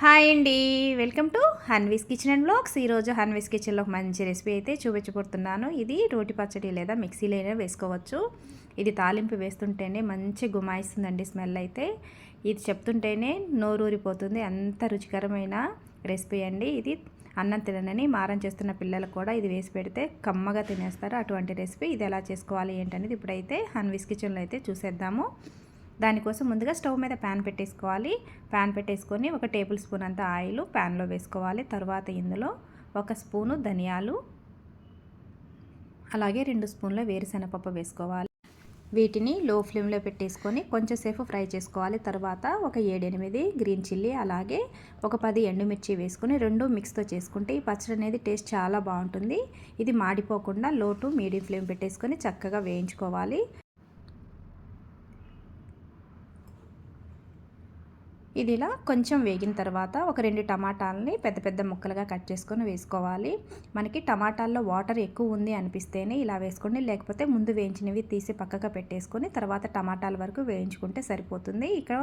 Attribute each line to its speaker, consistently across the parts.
Speaker 1: Hi అండి. Welcome to Hanvi's kitchen and blogs. ఈరోజు హన్వీస్ కిచెన్లో ఒక మంచి రెసిపీ అయితే చూపించబోతున్నాను. ఇది రోటి పచ్చడి లేదా మిక్సీలో అయినా వేసుకోవచ్చు. ఇది తాలింపు వేస్తుంటేనే మంచి గుమాయిస్తుందండి స్మెల్ అయితే. ఇది చెప్తుంటేనే నోరూరిపోతుంది అంత రుచికరమైన రెసిపీ అండి ఇది. అన్నం తినని మారం చేస్తున్న పిల్లలకు కూడా ఇది వేసి పెడితే కమ్మగా తినేస్తారు. అటువంటి రెసిపీ ఇది ఎలా చేసుకోవాలి ఏంటనేది ఇప్పుడైతే హన్వీస్ కిచెన్లో అయితే చూసేద్దాము. దానికోసం ముందుగా స్టవ్ మీద ప్యాన్ పెట్టేసుకోవాలి. ప్యాన్ పెట్టేసుకొని ఒక టేబుల్ స్పూన్ అంత ఆయిల్ ప్యాన్లో వేసుకోవాలి. తర్వాత ఇందులో ఒక స్పూను ధనియాలు అలాగే రెండు స్పూన్ల వేరుశనగపప్పు వేసుకోవాలి. వీటిని లో ఫ్లేమ్లో పెట్టేసుకొని కొంచెంసేపు ఫ్రై చేసుకోవాలి. తర్వాత ఒక ఏడెనిమిది గ్రీన్ చిల్లీ అలాగే ఒక పది ఎండుమిర్చి వేసుకొని రెండు మిక్స్తో చేసుకుంటే ఈ పచ్చడి అనేది టేస్ట్ చాలా బాగుంటుంది. ఇది మాడిపోకుండా లో టు మీడియం ఫ్లేమ్ పెట్టేసుకొని చక్కగా వేయించుకోవాలి. ఇది ఇలా కొంచెం వేగిన తర్వాత ఒక రెండు టమాటాలని పెద్ద పెద్ద ముక్కలుగా కట్ చేసుకొని వేసుకోవాలి. మనకి టమాటాల్లో వాటర్ ఎక్కువ ఉంది అనిపిస్తేనే ఇలా వేసుకోండి. లేకపోతే ముందు వేయించినవి తీసి పక్కగా పెట్టేసుకొని తర్వాత టమాటాల వరకు వేయించుకుంటే సరిపోతుంది. ఇక్కడ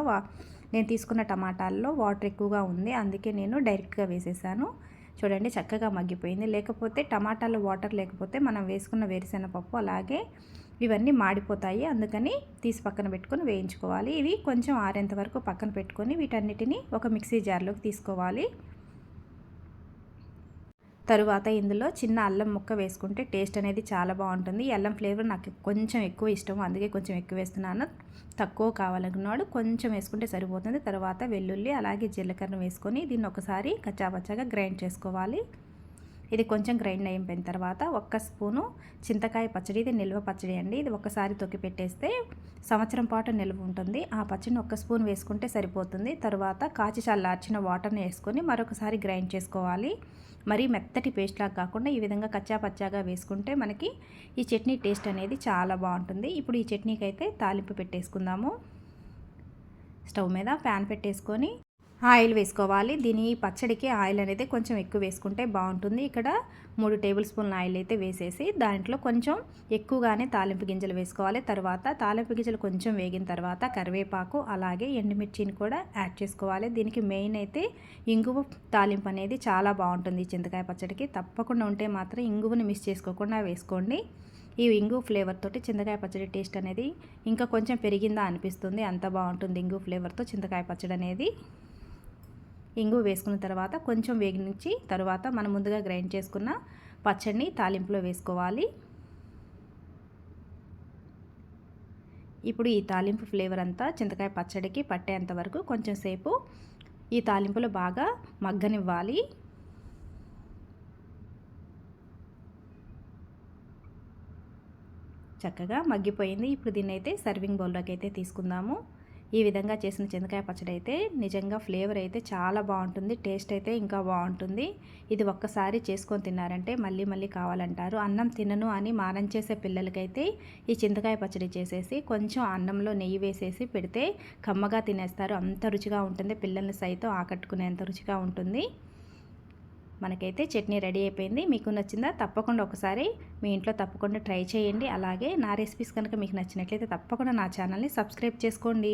Speaker 1: నేను తీసుకున్న టమాటాల్లో వాటర్ ఎక్కువగా ఉంది. అందుకే నేను డైరెక్ట్గా వేసేసాను. చూడండి చక్కగా మగ్గిపోయింది. లేకపోతే టమాటాలో వాటర్ లేకపోతే మనం వేసుకున్న వేరుశెనగపప్పు అలాగే ఇవన్నీ మాడిపోతాయి. అందుకని తీసి పక్కన పెట్టుకొని వేయించుకోవాలి. ఇవి కొంచెం ఆరేంత వరకు పక్కన పెట్టుకొని వీటన్నిటిని ఒక మిక్సీ జార్లోకి తీసుకోవాలి. తరువాత ఇందులో చిన్న అల్లం ముక్క వేసుకుంటే టేస్ట్ అనేది చాలా బాగుంటుంది. అల్లం ఫ్లేవర్ నాకు కొంచెం ఎక్కువ ఇష్టం. అందుకే కొంచెం ఎక్కువ వేస్తున్నాను. తక్కువ కావాలనుకున్నాడు కొంచెం వేసుకుంటే సరిపోతుంది. తర్వాత వెల్లుల్లి అలాగే జీలకర్ర వేసుకొని దీన్ని ఒకసారి కచ్చాపచ్చాగా గ్రైండ్ చేసుకోవాలి. ఇది కొంచెం గ్రైండ్ అయిపోయిన తర్వాత ఒక్క స్పూను చింతకాయ పచ్చడి ఇది నిల్వ పచ్చడి అండి. ఇది ఒకసారి తొక్కి పెట్టేస్తే సంవత్సరం పాటు నిల్వ ఉంటుంది. ఆ పచ్చడిని ఒక్క స్పూన్ వేసుకుంటే సరిపోతుంది. తర్వాత కాచి చల్లార్చిన వాటర్ని వేసుకొని మరొకసారి గ్రైండ్ చేసుకోవాలి. మరీ మెత్తటి పేస్ట్లాగా కాకుండా ఈ విధంగా కచ్చా పచ్చాగా వేసుకుంటే మనకి ఈ చట్నీ టేస్ట్ అనేది చాలా బాగుంటుంది. ఇప్పుడు ఈ చట్నీకి అయితే తాలింపు పెట్టేసుకుందాము. స్టవ్ మీద ప్యాన్ పెట్టేసుకొని ఆయిల్ వేసుకోవాలి. దీని పచ్చడికి ఆయిల్ అనేది కొంచెం ఎక్కువ వేసుకుంటే బాగుంటుంది. ఇక్కడ మూడు టేబుల్ స్పూన్ల ఆయిల్ అయితే వేసేసి దాంట్లో కొంచెం ఎక్కువగానే తాలింపు గింజలు వేసుకోవాలి. తర్వాత తాలింపు గింజలు కొంచెం వేగిన తర్వాత కరివేపాకు అలాగే ఎండుమిర్చిని కూడా యాడ్ చేసుకోవాలి. దీనికి మెయిన్ అయితే ఇంగువ తాలింపు అనేది చాలా బాగుంటుంది చింతకాయ పచ్చడికి. తప్పకుండా ఉంటే మాత్రం ఇంగువని మిస్ చేసుకోకుండా వేసుకోండి. ఈ ఇంగు ఫ్లేవర్ తోటి చింతకాయ పచ్చడి టేస్ట్ అనేది ఇంకా కొంచెం పెరిగిందా అనిపిస్తుంది. అంత బాగుంటుంది ఇంగు ఫ్లేవర్తో చింతకాయ పచ్చడి అనేది. ఇంగు వేసుకున్న తర్వాత కొంచెం వేగించి తర్వాత మనం ముందుగా గ్రైండ్ చేసుకున్న పచ్చడిని తాలింపులో వేసుకోవాలి. ఇప్పుడు ఈ తాలింపు ఫ్లేవర్ అంతా చింతకాయ పచ్చడికి పట్టేంత వరకు కొంచెం సేపు ఈ తాలింపులో బాగా మగ్గనివ్వాలి. చక్కగా మగ్గిపోయింది. ఇప్పుడు దీన్ని అయితే సర్వింగ్ బౌల్లోకి అయితే తీసుకుందాము. ఈ విధంగా చేసిన చింతకాయ పచ్చడి అయితే నిజంగా ఫ్లేవర్ అయితే చాలా బాగుంటుంది టేస్ట్ అయితే ఇంకా బాగుంటుంది. ఇది ఒక్కసారి చేసుకొని తిన్నారంటే మళ్ళీ మళ్ళీ కావాలంటారు. అన్నం తినను అని మారం చేసే పిల్లలకైతే ఈ చింతకాయ పచ్చడి చేసేసి కొంచెం అన్నంలో నెయ్యి వేసేసి పెడితే కమ్మగా తినేస్తారు. అంత రుచిగా ఉంటుంది పిల్లల్ని సైతం ఆకట్టుకునేంత రుచిగా ఉంటుంది. మనకైతే చట్నీ రెడీ అయిపోయింది. మీకు నచ్చిందా తప్పకుండా ఒకసారి మీ ఇంట్లో తప్పకుండా ట్రై చేయండి. అలాగే నా రెసిపీస్ కనుక మీకు నచ్చినట్లయితే తప్పకుండా నా ఛానల్ని సబ్స్క్రైబ్ చేసుకోండి.